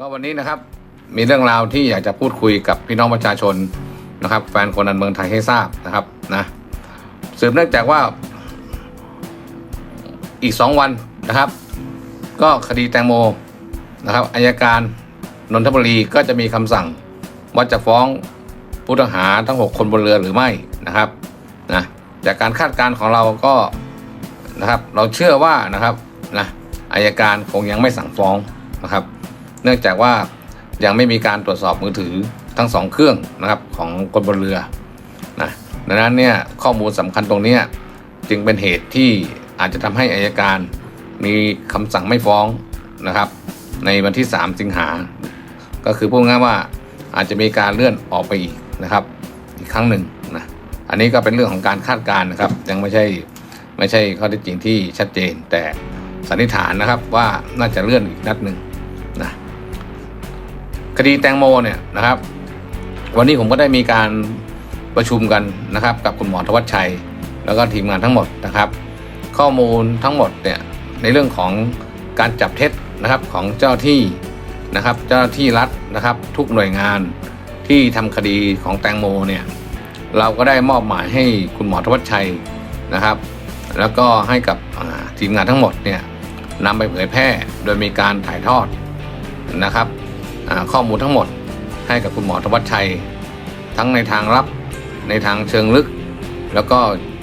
ก็วันนี้นะครับมีเรื่องราวที่อยากจะพูดคุยกับพี่น้องประชาชนนะครับ แฟนคนอันเมืองไทยให้ทราบนะครับนะสืบเนื่องจากว่าอีกสองวันนะครับ ก็คดีแตงโมนะครับอายการนนทบุรีก็จะมีคำสั่งว่าจะฟ้องผู้ต้องหาทั้ง 6 คนบนเรือหรือไม่นะครับนะจากการคาดการณ์ของเราก็นะครับ เราเชื่อว่านะครับนะอายการคงยังไม่สั่งฟ้องนะครับ เนื่องจากว่ายังไม่มีการตรวจสอบมือถือทั้งสองเครื่องนะครับของคนบนเรือนะดังนั้นเนี่ยข้อมูลสำคัญตรงนี้จึงเป็นเหตุที่อาจจะทำให้อายการมีคำสั่งไม่ฟ้องนะครับ ในวันที่ 3 สิงหา ก็คือพูดง่ายว่าอาจจะมีการเลื่อนออกไปอีกนะครับ อีกครั้งหนึ่งนะอันนี้ก็เป็นเรื่องของการคาดการณ์นะครับ ยังไม่ใช่ไม่ใช่ข้อเท็จจริงที่ชัดเจน แต่สันนิษฐานนะครับว่าน่าจะเลื่อนอีกนัดหนึ่งนะ คดีแตงโมเนี่ยนะครับ วันนี้ผมก็ได้มีการประชุมกันนะครับ กับคุณหมอธวัชชัย แล้วก็ทีมงานทั้งหมดนะครับ ข้อมูลทั้งหมดเนี่ยในเรื่องของการจับเท็จนะครับของเจ้าที่นะครับเจ้าที่รัฐนะครับ ทุกหน่วยงานที่ทำคดีของแตงโมเนี่ยเราก็ได้มอบหมายให้คุณหมอธวัชชัยนะครับ แล้วก็ให้กับทีมงานทั้งหมดเนี่ยนำไปเผยแพร่โดยมีการถ่ายทอดนะครับ ข้อมูลทั้งหมดให้กับคุณหมอธวัชชัย ทั้งในทางลับในทางเชิงลึก แล้วก็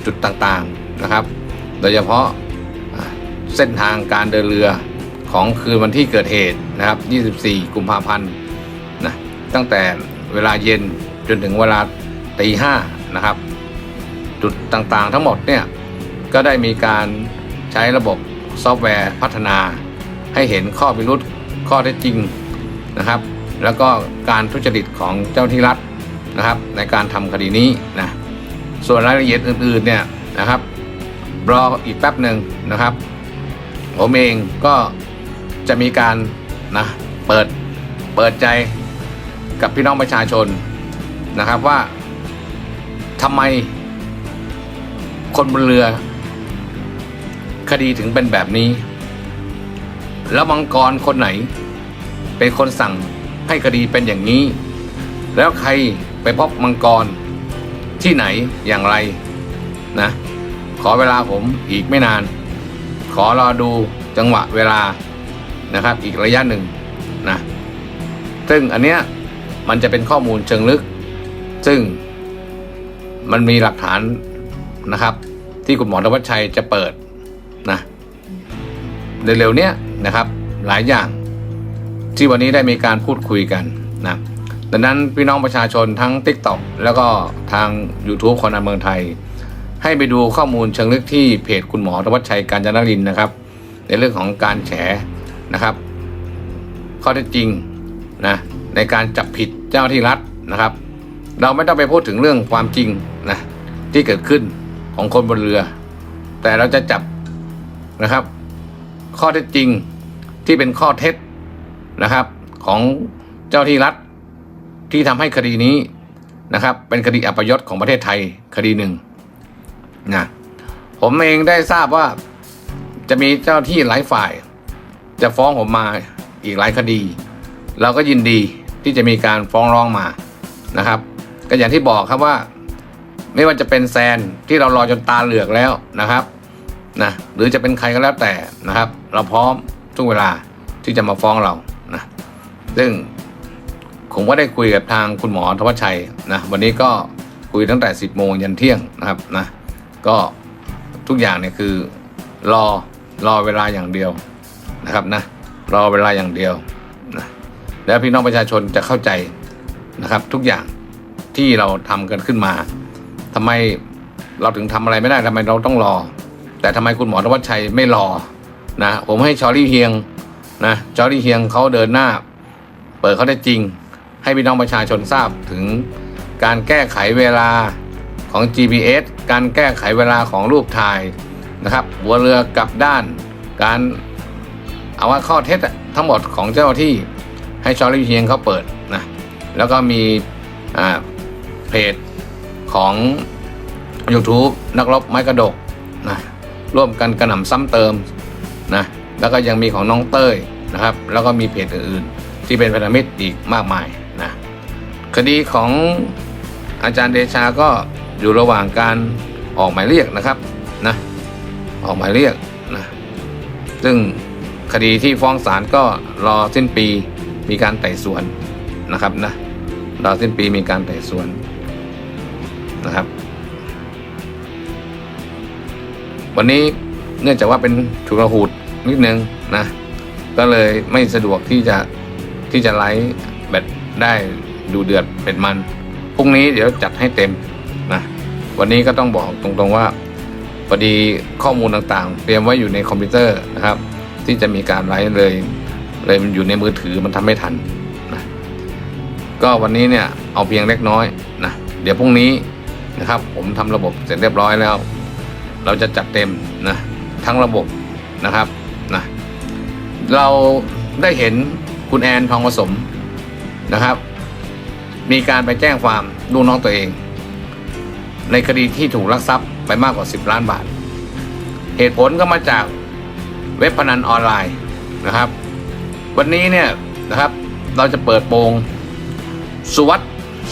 จุดต่างๆนะครับ โดยเฉพาะเส้นทางการเดินเรือของคืนวันที่เกิดเหตุนะครับ 24 กุมภาพันธ์นะตั้งแต่เวลาเย็นจนถึงเวลาตีห้านะครับ จุดต่างๆทั้งหมดเนี่ยก็ได้มีการใช้ระบบซอฟต์แวร์พัฒนาให้เห็นข้อพิรุษข้อเท็จจริง นะครับ แล้วก็การทุจริตของเจ้าที่รัฐนะครับ ในการทำคดีนี้นะส่วนรายละเอียดอื่นๆเนี่ยนะครับรออีกแป๊บหนึ่งนะครับ ผมเองก็จะมีการนะเปิดเปิดใจกับพี่น้องประชาชนนะครับว่าทำไมคนบนเรือ คดีถึงเป็นแบบนี้ แล้วมังกรคนไหน เป็นคนสั่งให้คดีเป็นอย่างนี้ แล้วใครไปพบมังกร ที่ไหนอย่างไรนะ ขอเวลาผมอีกไม่นาน ขอรอดูจังหวะเวลานะครับ อีกระยะหนึ่งนะซึ่งอันเนี้ยมันจะเป็นข้อมูลเชิงลึก ซึ่งมันมีหลักฐานนะครับ ที่คุณหมอธวัชชัยจะเปิดนะเร็วๆเนี้ยนะครับ หลายอย่าง ที่วันนี้ได้มีการพูดคุยกันนะดังนั้นพี่น้องประชาชนทั้ง TikTok แล้วก็ทาง YouTube คนอันเมืองไทย ให้ไปดูข้อมูลเชิงลึกที่เพจคุณหมอธวัชชัยการจนรินนะครับ ในเรื่องของการแฉนะครับ ข้อเท็จจริงนะในการจับผิดเจ้าที่รัฐนะครับ เราไม่ต้องไปพูดถึงเรื่องความจริงนะที่เกิดขึ้นของคนบนเรือ แต่เราจะจับนะครับ ข้อเท็จจริงที่เป็นข้อเท็จ นะครับ ของเจ้าที่รัฐที่ทำให้คดีนี้นะครับ เป็นคดีอัปยศของประเทศไทยคดีหนึ่งนะผมเองได้ทราบว่าจะมีเจ้าที่หลายฝ่าย จะฟ้องผมมาอีกหลายคดี เราก็ยินดีที่จะมีการฟ้องร้องมานะครับ ก็อย่างที่บอกครับว่า ไม่ว่าจะเป็นแซนที่เรารอจนตาเหลือกแล้วนะครับนะหรือจะเป็นใครก็แล้วแต่นะครับ เราพร้อมทุกเวลาที่จะมาฟ้องเรา ซึ่งผมก็ได้คุยกับทางคุณหมอธวัชชัยนะวันนี้ก็คุยตั้งแต่ 10 โมงยันเที่ยงนะครับนะก็ทุกอย่างเนี่ยคือรอรอเวลาอย่างเดียวนะครับนะรอเวลาอย่างเดียวนะแล้วพี่น้องประชาชนจะเข้าใจนะครับ ทุกอย่างที่เราทำกันขึ้นมาทำไมเราถึงทำอะไรไม่ได้ทำไมเราต้องรอ แต่ทำไมคุณหมอธวัชชัยไม่รอนะผมให้ชอรี่เฮียงนะจอร์ดี้เฮียงเขาเดินหน้า เปิดเขาได้จริง ให้พี่น้องประชาชนทราบถึงการแก้ไขเวลาของ GPS การแก้ไขเวลาของรูปถ่ายนะครับหัวเรือกลับด้าน การเอาว่าข้อเท็จทั้งหมดของเจ้าที่ให้ชอรี่เฮียงเขาเปิดนะแล้วก็มีอ่าเพจของ YouTube นักรบไม้กระดกนะร่วมกันกระหน่ำซ้ำเติมนะแล้วก็ยังมีของน้องเต้ยนะครับ แล้วก็มีเพจอื่นๆ ที่เป็นพันธมิตรอีกมากมายนะคดีของอาจารย์เดชาก็อยู่ระหว่างการออกหมายเรียกนะครับนะออกหมายเรียกนะซึ่งคดีที่ฟ้องศาลก็รอสิ้นปีมีการไต่สวนนะครับนะรอสิ้นปีมีการไต่สวนนะครับ วันนี้เนื่องจากว่าเป็นฉุกระหูดนิดนึงนะก็เลยไม่สะดวกที่จะ ที่จะไลฟ์แบบได้ดูเดือดเป็นมันพรุ่งนี้เดี๋ยวจัดให้เต็มนะวันนี้ก็ต้องบอกตรงๆว่าพอดีข้อมูลต่างๆ เตรียมไว้อยู่ในคอมพิวเตอร์นะครับ ที่จะมีการไลฟ์เลยเลยมันอยู่ในมือถือมันทำไม่ทันนะก็วันนี้เนี่ยเอาเพียงเล็กน้อยนะเดี๋ยวพรุ่งนี้นะครับ ผมทำระบบเสร็จเรียบร้อยแล้ว เราจะจัดเต็มนะทั้งระบบนะครับนะเราได้เห็น คุณแอนทองผสมนะครับ มีการไปแจ้งความลูกน้องตัวเอง ในคดีที่ถูกลักทรัพย์ไปมากกว่า 10 ล้านบาท เหตุผลก็มาจากเว็บพนันออนไลน์นะครับ วันนี้เนี่ยนะครับเราจะเปิดโปงสุวัสด์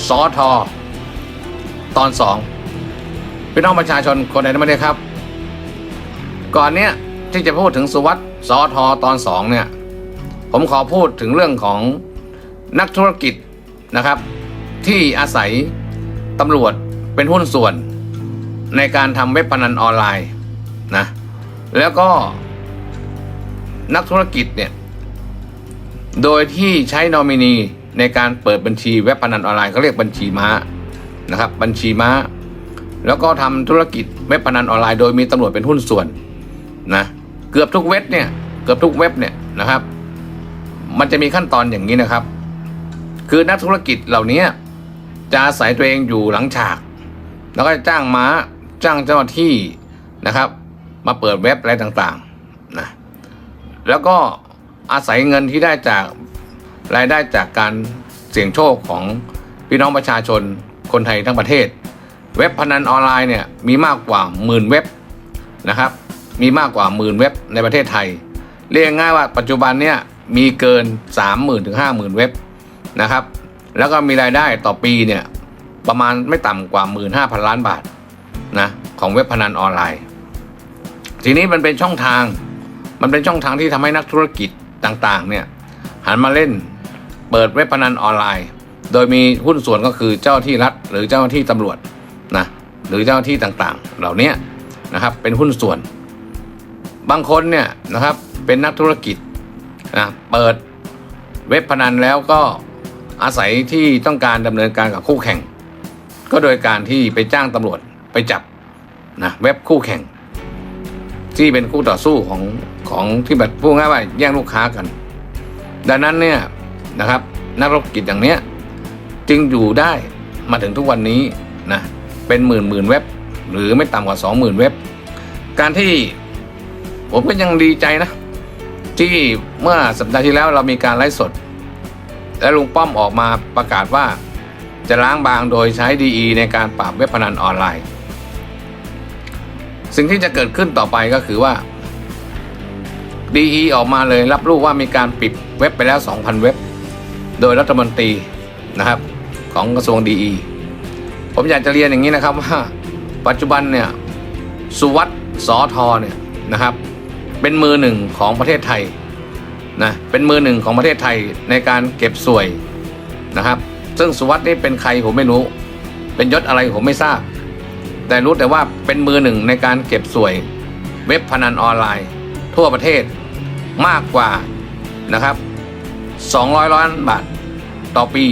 สอทอตอนสองพี่น้องประชาชนคนไหนไม่ได้ครับ ก่อนเนี้ยที่จะพูดถึงสุวัสด์สอทอตอนสองเนี่ย ผมขอพูดถึงเรื่องของนักธุรกิจนะครับ ที่อาศัยตำรวจเป็นหุ้นส่วน ในการทำเว็บพนันออนไลน์นะแล้วก็นักธุรกิจเนี่ยโดยที่ใช้นอมินีในการเปิดบัญชีเว็บพนันออนไลน์เขาเรียกบัญชีม้านะครับ บัญชีม้า แล้วก็ทำธุรกิจเว็บพนันออนไลน์โดยมีตำรวจเป็นหุ้นส่วนนะเกือบทุกเว็บเนี่ยเกือบทุกเว็บเนี่ยนะครับ มันจะมีขั้นตอนอย่างนี้นะครับ คือนักธุรกิจเหล่านี้จะอาศัยตัวเองอยู่หลังฉาก แล้วก็จ้างม้าจ้างเจ้าหน้าที่นะครับ มาเปิดเว็บอะไรต่างๆนะแล้วก็อาศัยเงินที่ได้จากรายได้จากการเสี่ยงโชคของพี่น้องประชาชนคนไทยทั้งประเทศ เว็บพนันออนไลน์เนี่ยมีมากกว่าหมื่นเว็บนะครับ มีมากกว่าหมื่นเว็บในประเทศไทย เรียกง่ายว่าปัจจุบันเนี่ย มีเกิน 30,000ถึง50,000 เว็บนะครับ แล้วก็มีรายได้ต่อปีเนี่ยประมาณไม่ต่ำกว่า 15,000 ล้านบาทนะของเว็บพนันออนไลน์ ทีนี้มันเป็นช่องทาง มันเป็นช่องทางที่ทำให้นักธุรกิจต่างๆเนี่ยหันมาเล่นเปิดเว็บพนันออนไลน์ โดยมีหุ้นส่วนก็คือเจ้าที่รัฐ หรือเจ้าที่ตำรวจนะหรือเจ้าหน้าที่ต่างๆ เหล่านี้นะครับเป็นหุ้นส่วน บางคนเนี่ยนะครับเป็นนักธุรกิจ นะเปิดเว็บพนันแล้วก็อาศัยที่ต้องการดำเนินการกับคู่แข่ง ก็โดยการที่ไปจ้างตำรวจไปจับนะเว็บคู่แข่ง ที่เป็นคู่ต่อสู้ของของที่แบบพูดง่ายว่าแย่งลูกค้ากัน ดังนั้นเนี่ยนะครับนักธุรกิจอย่างเนี้ยจึงอยู่ได้มาถึงทุกวันนี้นะเป็นหมื่นหมื่นเว็บ หรือไม่ต่ำกว่าสองหมื่นเว็บ การที่ผมก็ยังดีใจนะ ที่เมื่อสัปดาห์ที่แล้วเรามีการไลฟ์สด และลุงป้อมออกมาประกาศว่า จะล้างบางโดยใช้ดีในการปราบเว็บพนันออนไลน์ สิ่งที่จะเกิดขึ้นต่อไปก็คือว่าดีออกมาเลยรับรู้ว่ามีการปิดเว็บไปแล้ว 2,000 เว็บ โดยรัฐมนตรีนะครับของกระทรวงดีผมอยากจะเรียนอย่างนี้นะครับว่าปัจจุบันเนี่ยสุวัสด์สอทอเนี่ยนะครับเป็นมือหนึ่งของประเทศไทย นะเป็นมือหนึ่งของประเทศไทยในการเก็บสวยนะครับ ซึ่งสุวัสด์นี่เป็นใครผมไม่รู้ เป็นยศอะไรผมไม่ทราบ แต่รู้แต่ว่าเป็นมือหนึ่งในการเก็บสวย เว็บพนันออนไลน์ ทั่วประเทศมากกว่านะครับ 200 ล้านบาทต่อปี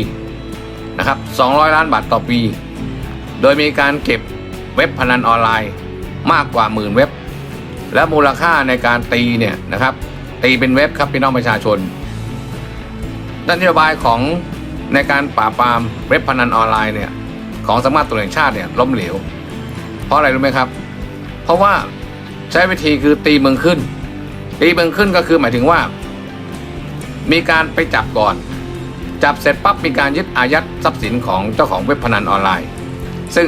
นะครับ 200 ล้านบาทต่อปี โดยมีการเก็บเว็บพนันออนไลน์มากกว่าหมื่นเว็บ และมูลค่าในการตีเนี่ยนะครับ ตีเป็นเว็บครับพี่น้องประชาชน ด้านนโยบายของในการปราบปรามเว็บพนันออนไลน์เนี่ยของสำนักตำรวจแห่งชาติเนี่ยล้มเหลว เพราะอะไรรู้ไหมครับ เพราะว่าใช้วิธีคือตีเมืองขึ้น ตีเมืองขึ้นก็คือหมายถึงว่า มีการไปจับก่อน จับเสร็จปั๊บมีการยึดอายัดทรัพย์สินของเจ้าของเว็บพนันออนไลน์ ซึ่ง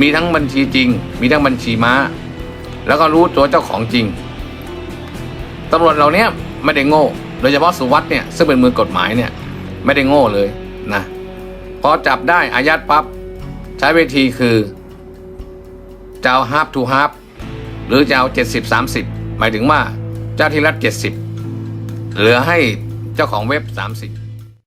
มีทั้งบัญชีจริง มีทั้งบัญชีม้า แล้วก็รู้ตัวเจ้าของจริงำรวจเราเนี้ไม่ได้โง่โดยเฉพาะสุวัสด์เนี่ยซึ่งเป็นมือกฎหมายเนี่ยไม่ได้โง่เลยนะพอจับได้อายัดปั๊บใช้วิธีคือจะเอา half to half หรือจะเอา70 30 หมายถึงว่าเจ้าที่รัฐ 70 เหลือให้เจ้าของเว็บ 30